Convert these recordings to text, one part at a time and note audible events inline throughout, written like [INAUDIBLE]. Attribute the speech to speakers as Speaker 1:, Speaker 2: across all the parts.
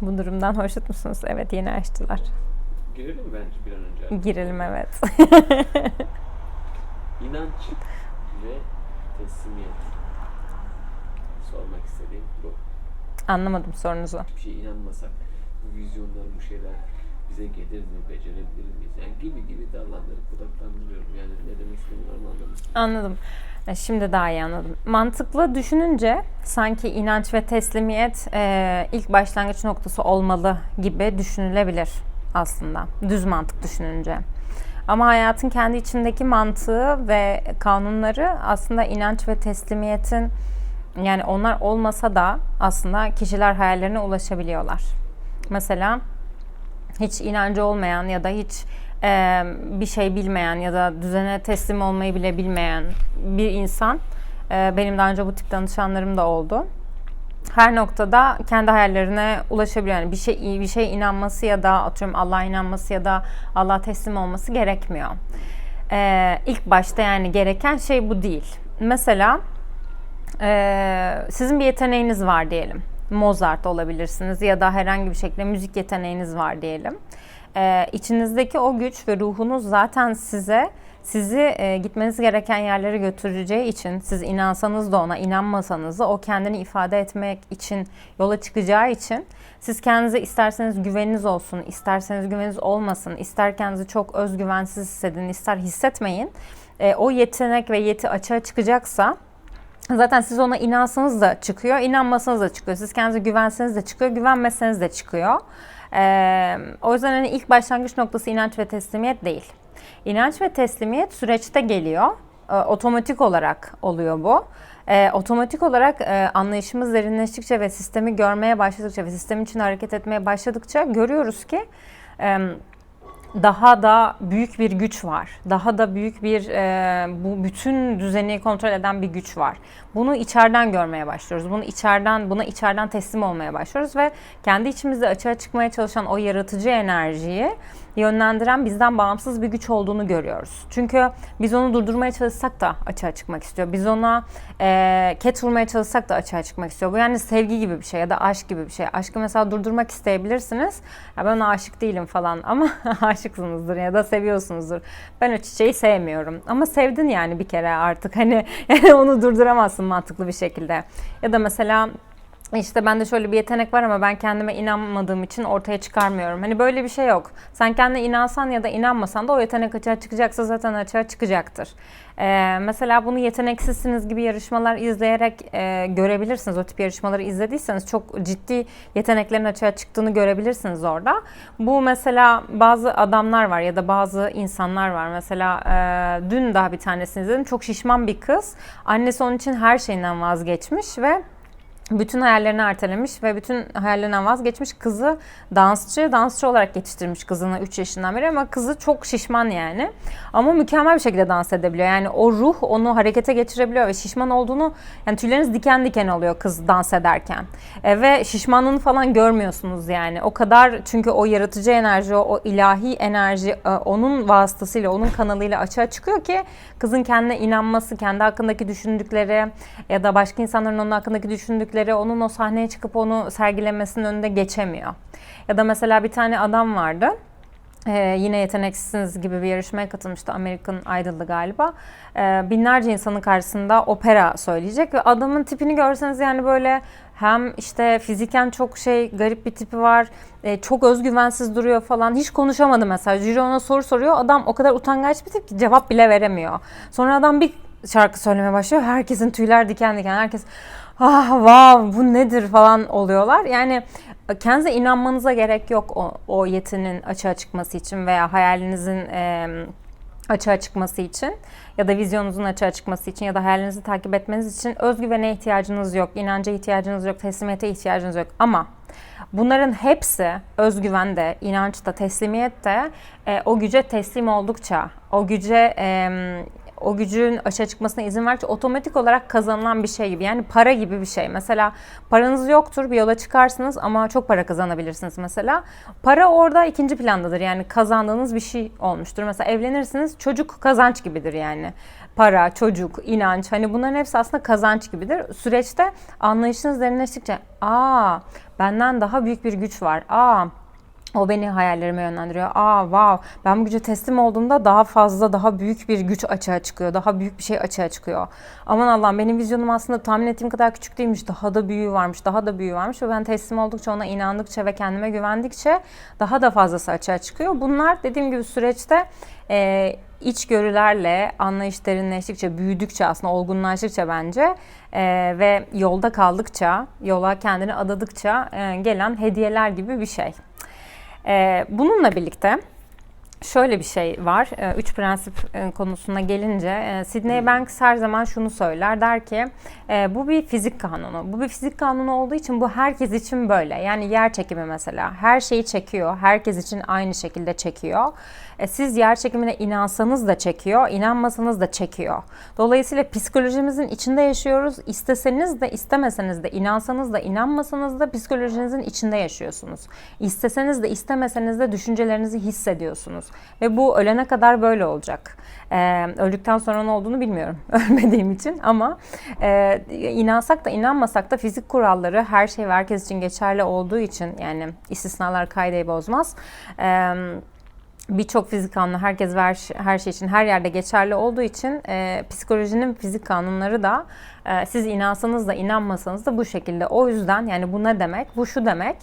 Speaker 1: Bu durumdan hoşnut musunuz? Evet yeni açtılar.
Speaker 2: Girelim mi bence bir an önce?
Speaker 1: Girelim evet. [LAUGHS]
Speaker 2: İnanç ve teslimiyet. Sormak istediğim bu.
Speaker 1: Anlamadım sorunuzu.
Speaker 2: Bir şeye inanmasak bu vizyonlar, bu şeyler bize gelir mi, becerebilir miyiz? Yani gibi gibi dallanları budaklandırıyorum. Yani ne demek istediğimi anladım.
Speaker 1: Anladım. Şimdi daha iyi anladım. Mantıklı düşününce sanki inanç ve teslimiyet e, ilk başlangıç noktası olmalı gibi düşünülebilir aslında. Düz mantık düşününce. Ama hayatın kendi içindeki mantığı ve kanunları aslında inanç ve teslimiyetin yani onlar olmasa da aslında kişiler hayallerine ulaşabiliyorlar. Mesela hiç inancı olmayan ya da hiç e, bir şey bilmeyen ya da düzene teslim olmayı bile bilmeyen bir insan e, benim daha önce bu tip danışanlarım da oldu. Her noktada kendi hayallerine ulaşabiliyor. Yani bir şey bir şeye inanması ya da atıyorum Allah'a inanması ya da Allah'a teslim olması gerekmiyor. E, ilk başta yani gereken şey bu değil. Mesela ee, sizin bir yeteneğiniz var diyelim. Mozart olabilirsiniz ya da herhangi bir şekilde müzik yeteneğiniz var diyelim. Ee, içinizdeki o güç ve ruhunuz zaten size sizi e, gitmeniz gereken yerlere götüreceği için siz inansanız da ona inanmasanız da o kendini ifade etmek için yola çıkacağı için siz kendinize isterseniz güveniniz olsun, isterseniz güveniniz olmasın, ister kendinizi çok özgüvensiz hissedin, ister hissetmeyin. E, o yetenek ve yeti açığa çıkacaksa Zaten siz ona inansanız da çıkıyor, inanmasanız da çıkıyor. Siz kendinize güvenseniz de çıkıyor, güvenmeseniz de çıkıyor. Ee, o yüzden hani ilk başlangıç noktası inanç ve teslimiyet değil. İnanç ve teslimiyet süreçte geliyor. Ee, otomatik olarak oluyor bu. Ee, otomatik olarak e, anlayışımız derinleştikçe ve sistemi görmeye başladıkça ve sistemin içinde hareket etmeye başladıkça görüyoruz ki... E, daha da büyük bir güç var. Daha da büyük bir e, bu bütün düzeni kontrol eden bir güç var. Bunu içeriden görmeye başlıyoruz. Bunu içeriden buna içeriden teslim olmaya başlıyoruz ve kendi içimizde açığa çıkmaya çalışan o yaratıcı enerjiyi yönlendiren bizden bağımsız bir güç olduğunu görüyoruz. Çünkü biz onu durdurmaya çalışsak da açığa çıkmak istiyor. Biz ona e, ket vurmaya çalışsak da açığa çıkmak istiyor. Bu yani sevgi gibi bir şey ya da aşk gibi bir şey. Aşkı mesela durdurmak isteyebilirsiniz. Ya ben aşık değilim falan ama [LAUGHS] aşıksınızdır ya da seviyorsunuzdur. Ben o çiçeği sevmiyorum. Ama sevdin yani bir kere artık hani [LAUGHS] onu durduramazsın mantıklı bir şekilde. Ya da mesela işte bende şöyle bir yetenek var ama ben kendime inanmadığım için ortaya çıkarmıyorum. Hani böyle bir şey yok. Sen kendine inansan ya da inanmasan da o yetenek açığa çıkacaksa zaten açığa çıkacaktır. Ee, mesela bunu yeteneksizsiniz gibi yarışmalar izleyerek e, görebilirsiniz. O tip yarışmaları izlediyseniz çok ciddi yeteneklerin açığa çıktığını görebilirsiniz orada. Bu mesela bazı adamlar var ya da bazı insanlar var. Mesela e, dün daha bir tanesini izledim. Çok şişman bir kız. Annesi onun için her şeyinden vazgeçmiş ve bütün hayallerini ertelemiş ve bütün hayallerinden vazgeçmiş kızı dansçı, dansçı olarak yetiştirmiş kızını 3 yaşından beri ama kızı çok şişman yani. Ama mükemmel bir şekilde dans edebiliyor. Yani o ruh onu harekete geçirebiliyor ve şişman olduğunu yani tüyleriniz diken diken oluyor kız dans ederken. E, ve şişmanlığını falan görmüyorsunuz yani. O kadar çünkü o yaratıcı enerji, o, o ilahi enerji e, onun vasıtasıyla, onun kanalıyla açığa çıkıyor ki kızın kendine inanması, kendi hakkındaki düşündükleri ya da başka insanların onun hakkındaki düşündükleri onun o sahneye çıkıp onu sergilemesinin önünde geçemiyor. Ya da mesela bir tane adam vardı. Ee, yine yeteneksizsiniz gibi bir yarışmaya katılmıştı. American Idol'dı galiba. Ee, binlerce insanın karşısında opera söyleyecek ve adamın tipini görseniz yani böyle hem işte fiziken çok şey garip bir tipi var. Ee, çok özgüvensiz duruyor falan. Hiç konuşamadı mesela. Jüri ona soru soruyor. Adam o kadar utangaç bir tip ki cevap bile veremiyor. Sonra adam bir şarkı söylemeye başlıyor. Herkesin tüyler diken diken. Herkes ah wow bu nedir falan oluyorlar. Yani kendinize inanmanıza gerek yok o, o yetinin açığa çıkması için veya hayalinizin e, açığa çıkması için ya da vizyonunuzun açığa çıkması için ya da hayalinizi takip etmeniz için özgüvene ihtiyacınız yok, inanca ihtiyacınız yok, teslimiyete ihtiyacınız yok. Ama bunların hepsi özgüvende, inançta, teslimiyette e, o güce teslim oldukça, o güce e, o gücün açığa çıkmasına izin verdikçe otomatik olarak kazanılan bir şey gibi. Yani para gibi bir şey. Mesela paranız yoktur bir yola çıkarsınız ama çok para kazanabilirsiniz mesela. Para orada ikinci plandadır. Yani kazandığınız bir şey olmuştur. Mesela evlenirsiniz çocuk kazanç gibidir yani. Para, çocuk, inanç hani bunların hepsi aslında kazanç gibidir. Süreçte anlayışınız derinleştikçe aa benden daha büyük bir güç var. Aa o beni hayallerime yönlendiriyor. Aa wow ben bu güce teslim olduğumda daha fazla daha büyük bir güç açığa çıkıyor. Daha büyük bir şey açığa çıkıyor. Aman Allah'ım benim vizyonum aslında tahmin ettiğim kadar küçük değilmiş. Daha da büyüğü varmış. Daha da büyüğü varmış. Ve ben teslim oldukça ona inandıkça ve kendime güvendikçe daha da fazlası açığa çıkıyor. Bunlar dediğim gibi süreçte e, içgörülerle anlayış derinleştikçe, büyüdükçe aslında olgunlaştıkça bence e, ve yolda kaldıkça, yola kendini adadıkça e, gelen hediyeler gibi bir şey. Ee, bununla birlikte şöyle bir şey var. Ee, Üç prensip e, konusuna gelince e, Sidney Banks her zaman şunu söyler. Der ki e, bu bir fizik kanunu. Bu bir fizik kanunu olduğu için bu herkes için böyle. Yani yer çekimi mesela. Her şeyi çekiyor. Herkes için aynı şekilde çekiyor. E, Siz yer çekimine inansanız da çekiyor, inanmasanız da çekiyor. Dolayısıyla psikolojimizin içinde yaşıyoruz. İsteseniz de istemeseniz de, inansanız da inanmasanız da psikolojinizin içinde yaşıyorsunuz. İsteseniz de istemeseniz de düşüncelerinizi hissediyorsunuz. Ve bu ölene kadar böyle olacak. Ee, öldükten sonra ne olduğunu bilmiyorum [LAUGHS] ölmediğim için ama e, inansak da inanmasak da fizik kuralları her şey ve herkes için geçerli olduğu için yani istisnalar kaideyi bozmaz. Ee, birçok fizik kanunu herkes ve her, her şey için her yerde geçerli olduğu için e, psikolojinin fizik kanunları da e, siz inansanız da inanmasanız da bu şekilde. O yüzden yani bu ne demek? Bu şu demek.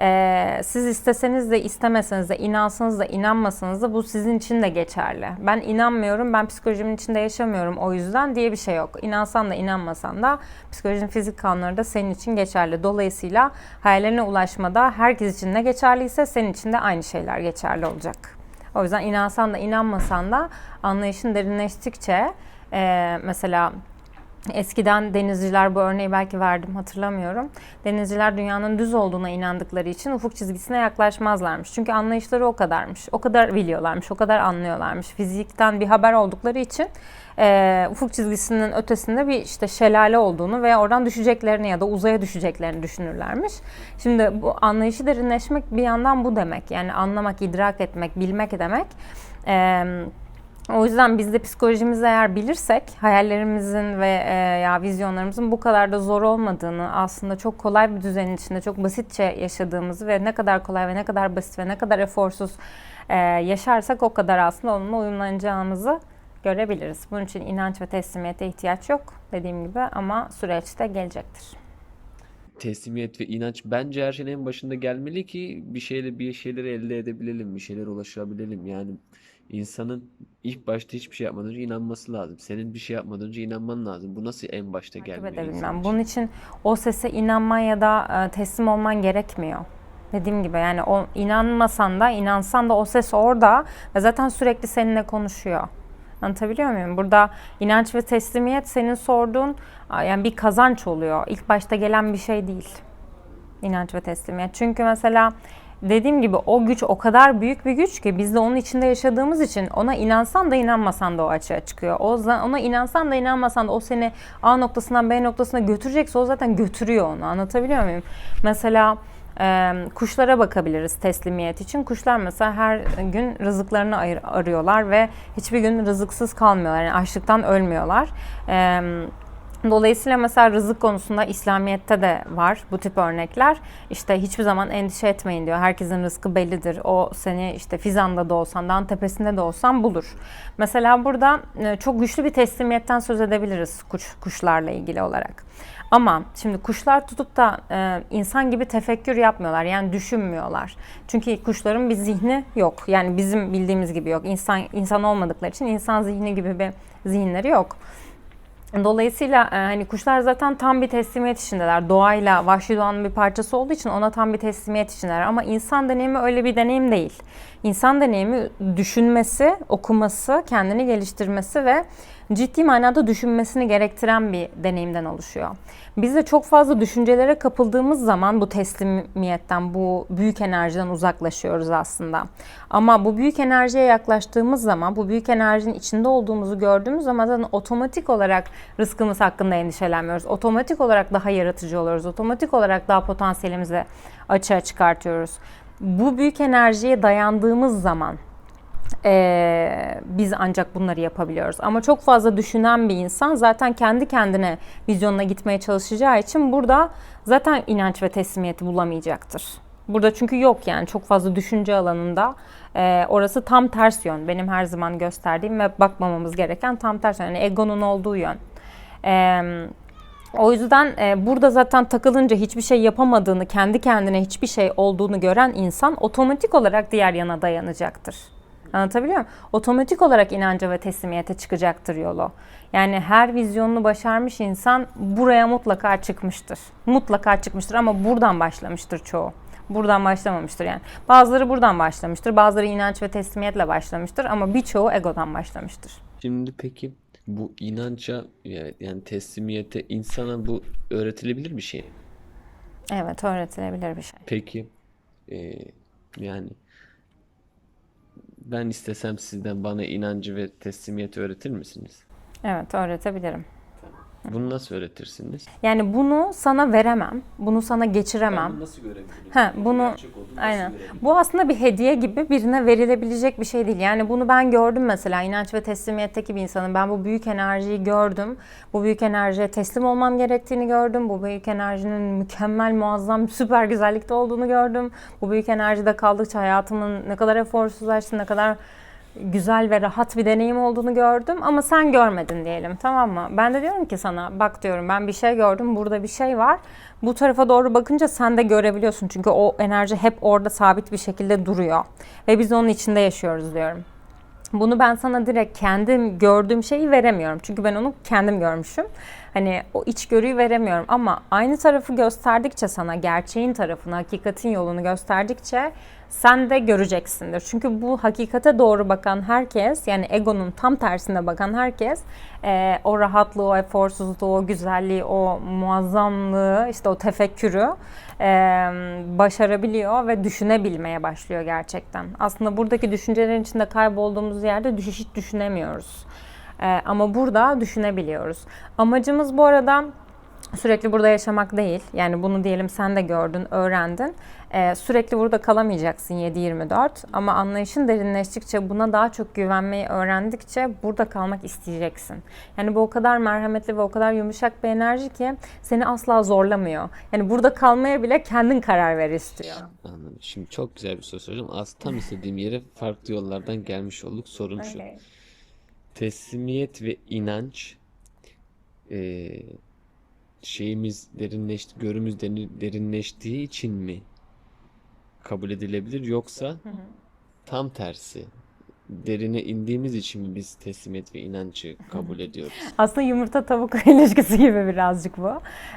Speaker 1: e, siz isteseniz de istemeseniz de inansanız da inanmasanız da bu sizin için de geçerli. Ben inanmıyorum, ben psikolojimin içinde yaşamıyorum o yüzden diye bir şey yok. İnansan da inanmasan da psikolojinin fizik kanunları da senin için geçerli. Dolayısıyla hayallerine ulaşmada herkes için ne geçerliyse senin için de aynı şeyler geçerli olacak. O yüzden inansan da inanmasan da anlayışın derinleştikçe e, mesela eskiden denizciler bu örneği belki verdim hatırlamıyorum. Denizciler dünyanın düz olduğuna inandıkları için ufuk çizgisine yaklaşmazlarmış. Çünkü anlayışları o kadarmış. O kadar biliyorlarmış, o kadar anlıyorlarmış. Fizikten bir haber oldukları için e, ufuk çizgisinin ötesinde bir işte şelale olduğunu ve oradan düşeceklerini ya da uzaya düşeceklerini düşünürlermiş. Şimdi bu anlayışı derinleşmek bir yandan bu demek. Yani anlamak, idrak etmek, bilmek demek. E, o yüzden biz de psikolojimizi eğer bilirsek hayallerimizin ve e, ya vizyonlarımızın bu kadar da zor olmadığını aslında çok kolay bir düzenin içinde çok basitçe yaşadığımızı ve ne kadar kolay ve ne kadar basit ve ne kadar eforsuz e, yaşarsak o kadar aslında onunla uyumlanacağımızı görebiliriz. Bunun için inanç ve teslimiyete ihtiyaç yok dediğim gibi ama süreçte gelecektir.
Speaker 2: teslimiyet ve inanç bence her şeyin en başında gelmeli ki bir şeyle bir şeyleri elde edebilelim, bir şeylere ulaşabilelim. Yani insanın ilk başta hiçbir şey yapmadan önce inanması lazım. Senin bir şey yapmadan önce inanman lazım. Bu nasıl en başta
Speaker 1: Takip
Speaker 2: gelmiyor
Speaker 1: edebilmem.
Speaker 2: insan için?
Speaker 1: Bunun için o sese inanman ya da e, teslim olman gerekmiyor. Dediğim gibi yani o inanmasan da inansan da o ses orada ve zaten sürekli seninle konuşuyor. Anlatabiliyor muyum? Burada inanç ve teslimiyet senin sorduğun yani bir kazanç oluyor. İlk başta gelen bir şey değil. İnanç ve teslimiyet. Çünkü mesela dediğim gibi o güç o kadar büyük bir güç ki biz de onun içinde yaşadığımız için ona inansan da inanmasan da o açığa çıkıyor. O ona inansan da inanmasan da o seni A noktasından B noktasına götürecekse o zaten götürüyor onu. Anlatabiliyor muyum? Mesela kuşlara bakabiliriz teslimiyet için. Kuşlar mesela her gün rızıklarını arıyorlar ve hiçbir gün rızıksız kalmıyorlar. Yani açlıktan ölmüyorlar. E, Dolayısıyla mesela rızık konusunda İslamiyet'te de var bu tip örnekler. İşte hiçbir zaman endişe etmeyin diyor. Herkesin rızkı bellidir. O seni işte Fizan'da da olsan, dağın tepesinde de olsan bulur. Mesela burada e, çok güçlü bir teslimiyetten söz edebiliriz kuş, kuşlarla ilgili olarak. Ama şimdi kuşlar tutup da e, insan gibi tefekkür yapmıyorlar. Yani düşünmüyorlar. Çünkü kuşların bir zihni yok. Yani bizim bildiğimiz gibi yok. İnsan insan olmadıkları için insan zihni gibi bir zihinleri yok. Dolayısıyla e, hani kuşlar zaten tam bir teslimiyet içindeler. Doğayla, vahşi doğanın bir parçası olduğu için ona tam bir teslimiyet içindeler. Ama insan deneyimi öyle bir deneyim değil. İnsan deneyimi düşünmesi, okuması, kendini geliştirmesi ve ciddi manada düşünmesini gerektiren bir deneyimden oluşuyor. Biz de çok fazla düşüncelere kapıldığımız zaman bu teslimiyetten, bu büyük enerjiden uzaklaşıyoruz aslında. Ama bu büyük enerjiye yaklaştığımız zaman, bu büyük enerjinin içinde olduğumuzu gördüğümüz zaman zaten otomatik olarak rızkımız hakkında endişelenmiyoruz. Otomatik olarak daha yaratıcı oluyoruz. Otomatik olarak daha potansiyelimizi açığa çıkartıyoruz. Bu büyük enerjiye dayandığımız zaman ee, biz ancak bunları yapabiliyoruz. Ama çok fazla düşünen bir insan zaten kendi kendine vizyonuna gitmeye çalışacağı için burada zaten inanç ve teslimiyeti bulamayacaktır. Burada çünkü yok yani çok fazla düşünce alanında Ee, orası tam ters yön. Benim her zaman gösterdiğim ve bakmamamız gereken tam ters yön. Yani egonun olduğu yön. Ee, o yüzden e, burada zaten takılınca hiçbir şey yapamadığını, kendi kendine hiçbir şey olduğunu gören insan otomatik olarak diğer yana dayanacaktır. Anlatabiliyor muyum? Otomatik olarak inanca ve teslimiyete çıkacaktır yolu. Yani her vizyonunu başarmış insan buraya mutlaka çıkmıştır. Mutlaka çıkmıştır ama buradan başlamıştır çoğu. Buradan başlamamıştır yani. Bazıları buradan başlamıştır, bazıları inanç ve teslimiyetle başlamıştır ama birçoğu egodan başlamıştır.
Speaker 2: Şimdi peki bu inanca yani teslimiyete insana bu öğretilebilir bir şey. mi?
Speaker 1: Evet, öğretilebilir bir şey.
Speaker 2: Peki e, yani ben istesem sizden bana inancı ve teslimiyeti öğretir misiniz?
Speaker 1: Evet, öğretebilirim.
Speaker 2: Bunu nasıl öğretirsiniz?
Speaker 1: Yani bunu sana veremem, bunu sana geçiremem.
Speaker 2: nasıl görebilirim?
Speaker 1: Ha, bunu aynen. Bu aslında bir hediye gibi birine verilebilecek bir şey değil. Yani bunu ben gördüm mesela inanç ve teslimiyetteki bir insanım. Ben bu büyük enerjiyi gördüm. Bu büyük enerjiye teslim olmam gerektiğini gördüm. Bu büyük enerjinin mükemmel, muazzam, süper güzellikte olduğunu gördüm. Bu büyük enerjide kaldıkça hayatımın ne kadar eforsuzlaştı, ne kadar güzel ve rahat bir deneyim olduğunu gördüm ama sen görmedin diyelim tamam mı? Ben de diyorum ki sana bak diyorum ben bir şey gördüm burada bir şey var. Bu tarafa doğru bakınca sen de görebiliyorsun çünkü o enerji hep orada sabit bir şekilde duruyor ve biz onun içinde yaşıyoruz diyorum. Bunu ben sana direkt kendim gördüğüm şeyi veremiyorum. Çünkü ben onu kendim görmüşüm. Hani o içgörüyü veremiyorum ama aynı tarafı gösterdikçe sana gerçeğin tarafını, hakikatin yolunu gösterdikçe sen de göreceksindir. Çünkü bu hakikate doğru bakan herkes yani egonun tam tersine bakan herkes e, o rahatlığı, o eforsuzluğu, o güzelliği, o muazzamlığı, işte o tefekkürü e, başarabiliyor ve düşünebilmeye başlıyor gerçekten. Aslında buradaki düşüncelerin içinde kaybolduğumuz yerde hiç düşünemiyoruz. E, ama burada düşünebiliyoruz. Amacımız bu arada sürekli burada yaşamak değil. Yani bunu diyelim sen de gördün, öğrendin. Ee, sürekli burada kalamayacaksın 7-24 ama anlayışın derinleştikçe buna daha çok güvenmeyi öğrendikçe burada kalmak isteyeceksin. Yani bu o kadar merhametli ve o kadar yumuşak bir enerji ki seni asla zorlamıyor. Yani burada kalmaya bile kendin karar ver istiyor.
Speaker 2: Anladım. Şimdi çok güzel bir soru soracağım. Az tam istediğim yere farklı yollardan gelmiş olduk. Sorun şu.
Speaker 1: Okay.
Speaker 2: Teslimiyet ve inanç eee, şeyimiz derinleşti, görümüz derinleştiği için mi kabul edilebilir yoksa tam tersi derine indiğimiz için biz teslimiyet ve inancı kabul ediyoruz?
Speaker 1: Aslında yumurta tavuk [LAUGHS] ilişkisi gibi birazcık bu.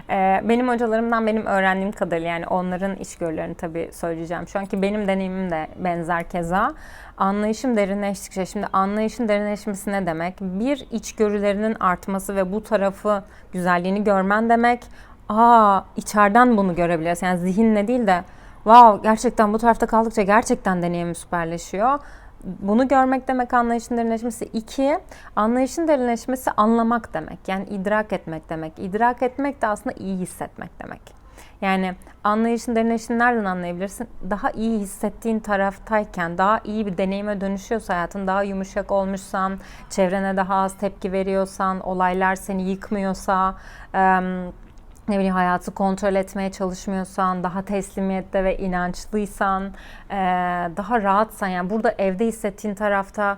Speaker 1: Ee, benim hocalarımdan benim öğrendiğim kadarıyla yani onların içgörülerini tabii söyleyeceğim. Şu anki benim deneyimim de benzer keza. Anlayışım derinleştikçe, şimdi anlayışın derinleşmesi ne demek? Bir, içgörülerinin artması ve bu tarafı, güzelliğini görmen demek. Aa, içeriden bunu görebiliyorsun. Yani zihinle değil de wow gerçekten bu tarafta kaldıkça gerçekten deneyimim süperleşiyor. Bunu görmek demek anlayışın derinleşmesi. İki, anlayışın derinleşmesi anlamak demek. Yani idrak etmek demek. İdrak etmek de aslında iyi hissetmek demek. Yani anlayışın derinleştiğini nereden anlayabilirsin? Daha iyi hissettiğin taraftayken, daha iyi bir deneyime dönüşüyorsa hayatın, daha yumuşak olmuşsan, çevrene daha az tepki veriyorsan, olaylar seni yıkmıyorsa, em, ne bileyim hayatı kontrol etmeye çalışmıyorsan, daha teslimiyette ve inançlıysan, daha rahatsan yani burada evde hissettiğin tarafta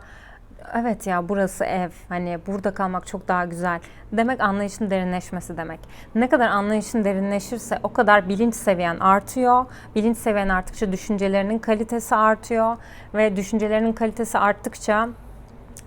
Speaker 1: evet ya burası ev hani burada kalmak çok daha güzel demek anlayışın derinleşmesi demek. Ne kadar anlayışın derinleşirse o kadar bilinç seviyen artıyor. Bilinç seviyen arttıkça düşüncelerinin kalitesi artıyor ve düşüncelerinin kalitesi arttıkça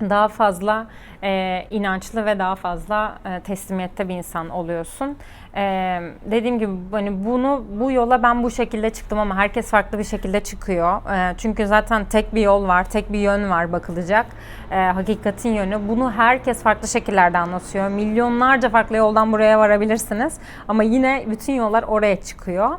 Speaker 1: daha fazla e, inançlı ve daha fazla e, teslimiyette bir insan oluyorsun. Ee, dediğim gibi hani bunu bu yola ben bu şekilde çıktım ama herkes farklı bir şekilde çıkıyor. Ee, çünkü zaten tek bir yol var, tek bir yön var bakılacak. Ee, hakikatin yönü. Bunu herkes farklı şekillerde anlatıyor. Milyonlarca farklı yoldan buraya varabilirsiniz. Ama yine bütün yollar oraya çıkıyor.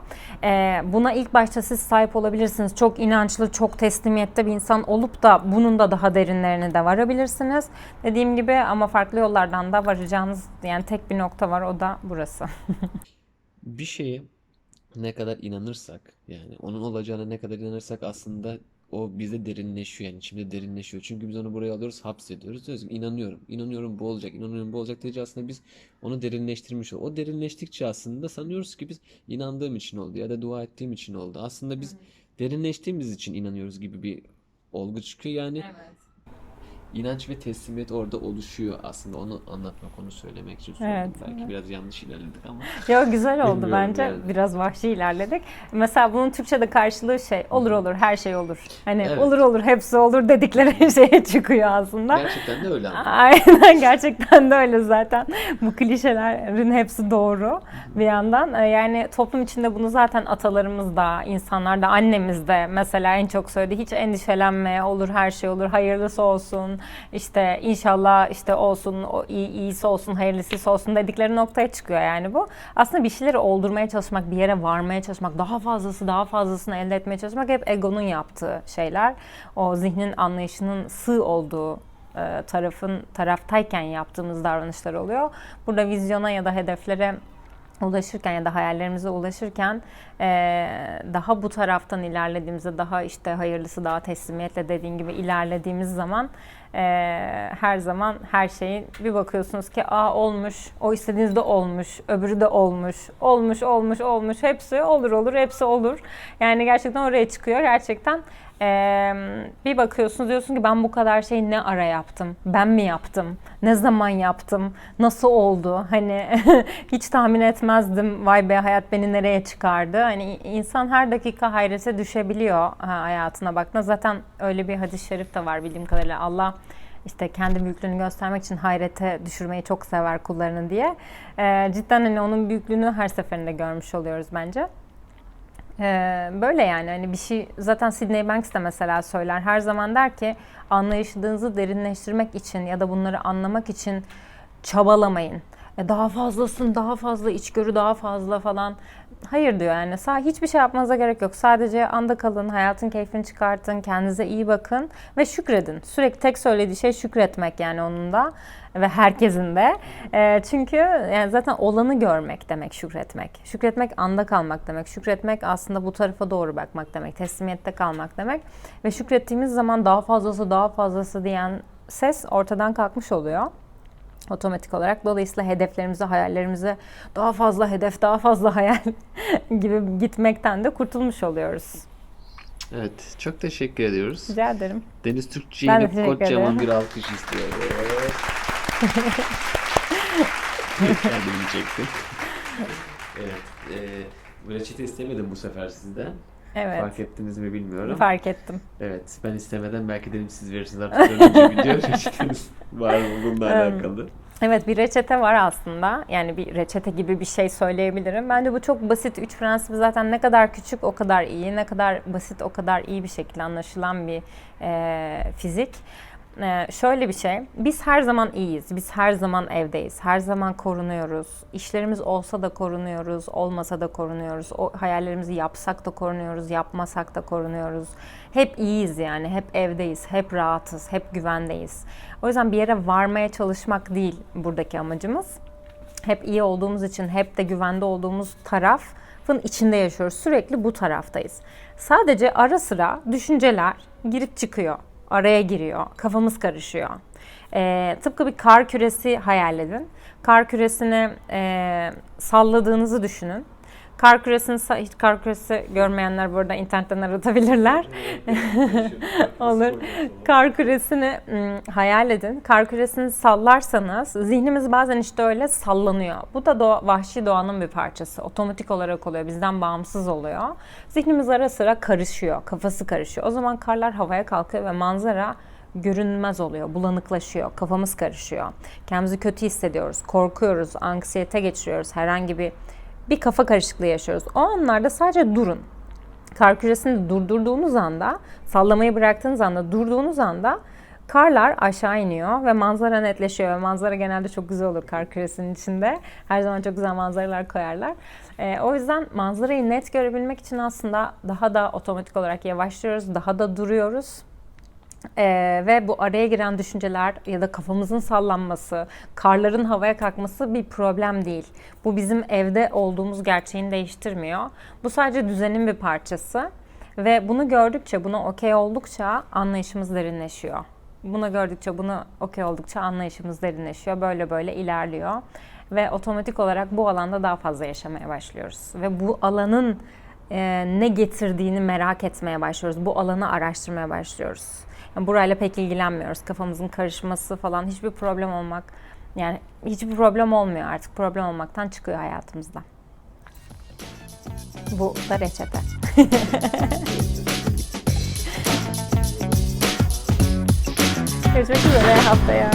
Speaker 1: Ee, buna ilk başta siz sahip olabilirsiniz. Çok inançlı, çok teslimiyette bir insan olup da bunun da daha derinlerine de varabilirsiniz. Dediğim gibi ama farklı yollardan da varacağınız yani tek bir nokta var o da burası. [LAUGHS]
Speaker 2: Bir şeye ne kadar inanırsak yani onun olacağına ne kadar inanırsak aslında o bizde derinleşiyor yani içimde derinleşiyor. Çünkü biz onu buraya alıyoruz, hapsediyoruz. Diyoruz ki inanıyorum, inanıyorum bu olacak, inanıyorum bu olacak deyince aslında biz onu derinleştirmiş oluyoruz. O derinleştikçe aslında sanıyoruz ki biz inandığım için oldu ya da dua ettiğim için oldu. Aslında biz derinleştiğimiz için inanıyoruz gibi bir olgu çıkıyor. Yani inanç ve teslimiyet orada oluşuyor aslında. Onu anlatmak, onu söylemek için söyledim.
Speaker 1: Evet,
Speaker 2: Belki
Speaker 1: evet.
Speaker 2: biraz yanlış ilerledik ama. [LAUGHS]
Speaker 1: Yo güzel oldu bence.
Speaker 2: yani.
Speaker 1: Biraz vahşi ilerledik. Mesela bunun Türkçe'de karşılığı şey olur olur her şey olur. Hani
Speaker 2: Evet.
Speaker 1: olur olur hepsi olur dedikleri [LAUGHS] şeye çıkıyor aslında.
Speaker 2: Gerçekten de öyle ama. [LAUGHS]
Speaker 1: Aynen gerçekten de öyle zaten. Bu klişelerin hepsi doğru bir yandan. Ee, Yani toplum içinde bunu zaten atalarımız da, insanlar da, annemiz de mesela en çok söyledi. Hiç endişelenme, olur her şey olur, hayırlısı olsun. İşte inşallah işte olsun, o iyi, iyisi olsun, hayırlısı olsun dedikleri noktaya çıkıyor yani bu. Aslında bir şeyleri oldurmaya çalışmak, bir yere varmaya çalışmak, daha fazlası, daha fazlasını elde etmeye çalışmak hep egonun yaptığı şeyler. O zihnin anlayışının sığ olduğu e, tarafın taraftayken yaptığımız davranışlar oluyor. Burada vizyona ya da hedeflere ulaşırken ya da hayallerimize ulaşırken e, daha bu taraftan ilerlediğimizde daha işte hayırlısı daha teslimiyetle dediğin gibi ilerlediğimiz zaman e, her zaman her şeyi bir bakıyorsunuz ki aa olmuş o istediğiniz de olmuş öbürü de olmuş olmuş olmuş olmuş hepsi olur olur hepsi olur. Yani gerçekten oraya çıkıyor. Gerçekten ee, bir bakıyorsunuz diyorsun ki ben bu kadar şeyi ne ara yaptım? Ben mi yaptım? Ne zaman yaptım? Nasıl oldu? Hani [LAUGHS] hiç tahmin etmezdim. Vay be hayat beni nereye çıkardı? Hani insan her dakika hayrete düşebiliyor ha, hayatına baktığında. Zaten öyle bir hadis-i şerif de var bildiğim kadarıyla. Allah işte kendi büyüklüğünü göstermek için hayrete düşürmeyi çok sever kullarını diye. Ee, cidden hani onun büyüklüğünü her seferinde görmüş oluyoruz bence. Ee, böyle yani hani bir şey zaten Sydney Banks de mesela söyler her zaman der ki anlayışınızı derinleştirmek için ya da bunları anlamak için çabalamayın. E, daha fazlasın, daha fazla içgörü, daha fazla falan. Hayır diyor yani. Sağ hiçbir şey yapmanıza gerek yok. Sadece anda kalın, hayatın keyfini çıkartın, kendinize iyi bakın ve şükredin. Sürekli tek söylediği şey şükretmek yani onun da ve herkesin de. E, çünkü yani zaten olanı görmek demek şükretmek. Şükretmek anda kalmak demek. Şükretmek aslında bu tarafa doğru bakmak demek. Teslimiyette kalmak demek. Ve şükrettiğimiz zaman daha fazlası, daha fazlası diyen ses ortadan kalkmış oluyor otomatik olarak. Dolayısıyla hedeflerimize, hayallerimize daha fazla hedef, daha fazla hayal [LAUGHS] gibi gitmekten de kurtulmuş oluyoruz.
Speaker 2: Evet, çok teşekkür ediyoruz.
Speaker 1: Rica ederim.
Speaker 2: Deniz
Speaker 1: de
Speaker 2: Türkçe'ye
Speaker 1: teşekkür
Speaker 2: kocaman bir alkış istiyoruz. Kendimi [LAUGHS] çektim. Evet, e, reçete istemedim bu sefer sizden.
Speaker 1: Evet.
Speaker 2: Fark ettiniz mi bilmiyorum.
Speaker 1: Fark ettim.
Speaker 2: Evet, ben istemeden belki dedim siz verirsiniz artık dördüncü [LAUGHS] video reçeteniz var mı bununla alakalı.
Speaker 1: Evet bir reçete var aslında. Yani bir reçete gibi bir şey söyleyebilirim. Bence bu çok basit. Üç prensibi zaten ne kadar küçük o kadar iyi. Ne kadar basit o kadar iyi bir şekilde anlaşılan bir e, fizik. E, şöyle bir şey. Biz her zaman iyiyiz. Biz her zaman evdeyiz. Her zaman korunuyoruz. İşlerimiz olsa da korunuyoruz. Olmasa da korunuyoruz. O hayallerimizi yapsak da korunuyoruz. Yapmasak da korunuyoruz. Hep iyiyiz yani. Hep evdeyiz. Hep rahatız. Hep güvendeyiz. O yüzden bir yere varmaya çalışmak değil buradaki amacımız. Hep iyi olduğumuz için, hep de güvende olduğumuz tarafın içinde yaşıyoruz. Sürekli bu taraftayız. Sadece ara sıra düşünceler girip çıkıyor. Araya giriyor. Kafamız karışıyor. Ee, tıpkı bir kar küresi hayal edin. Kar küresini e, salladığınızı düşünün. Kar küresini, hiç kar küresi görmeyenler burada internetten aratabilirler. [LAUGHS] Olur. Kar küresini hayal edin. Kar küresini sallarsanız zihnimiz bazen işte öyle sallanıyor. Bu da doğa, vahşi doğanın bir parçası. Otomatik olarak oluyor. Bizden bağımsız oluyor. Zihnimiz ara sıra karışıyor. Kafası karışıyor. O zaman karlar havaya kalkıyor ve manzara görünmez oluyor, bulanıklaşıyor, kafamız karışıyor. Kendimizi kötü hissediyoruz, korkuyoruz, anksiyete geçiriyoruz, herhangi bir bir kafa karışıklığı yaşıyoruz. O anlarda sadece durun. Kar küresini durdurduğunuz anda, sallamayı bıraktığınız anda, durduğunuz anda karlar aşağı iniyor ve manzara netleşiyor. Manzara genelde çok güzel olur kar küresinin içinde. Her zaman çok güzel manzaralar koyarlar. Ee, o yüzden manzarayı net görebilmek için aslında daha da otomatik olarak yavaşlıyoruz, daha da duruyoruz. Ee, ve bu araya giren düşünceler ya da kafamızın sallanması, karların havaya kalkması bir problem değil. Bu bizim evde olduğumuz gerçeğini değiştirmiyor. Bu sadece düzenin bir parçası. Ve bunu gördükçe, buna okey oldukça anlayışımız derinleşiyor. Bunu gördükçe, bunu okey oldukça anlayışımız derinleşiyor. Böyle böyle ilerliyor. Ve otomatik olarak bu alanda daha fazla yaşamaya başlıyoruz. Ve bu alanın e, ne getirdiğini merak etmeye başlıyoruz. Bu alanı araştırmaya başlıyoruz. Yani burayla pek ilgilenmiyoruz. Kafamızın karışması falan hiçbir problem olmak yani hiçbir problem olmuyor artık. Problem olmaktan çıkıyor hayatımızda. Bu da reçete. [LAUGHS] Görüşmek üzere haftaya.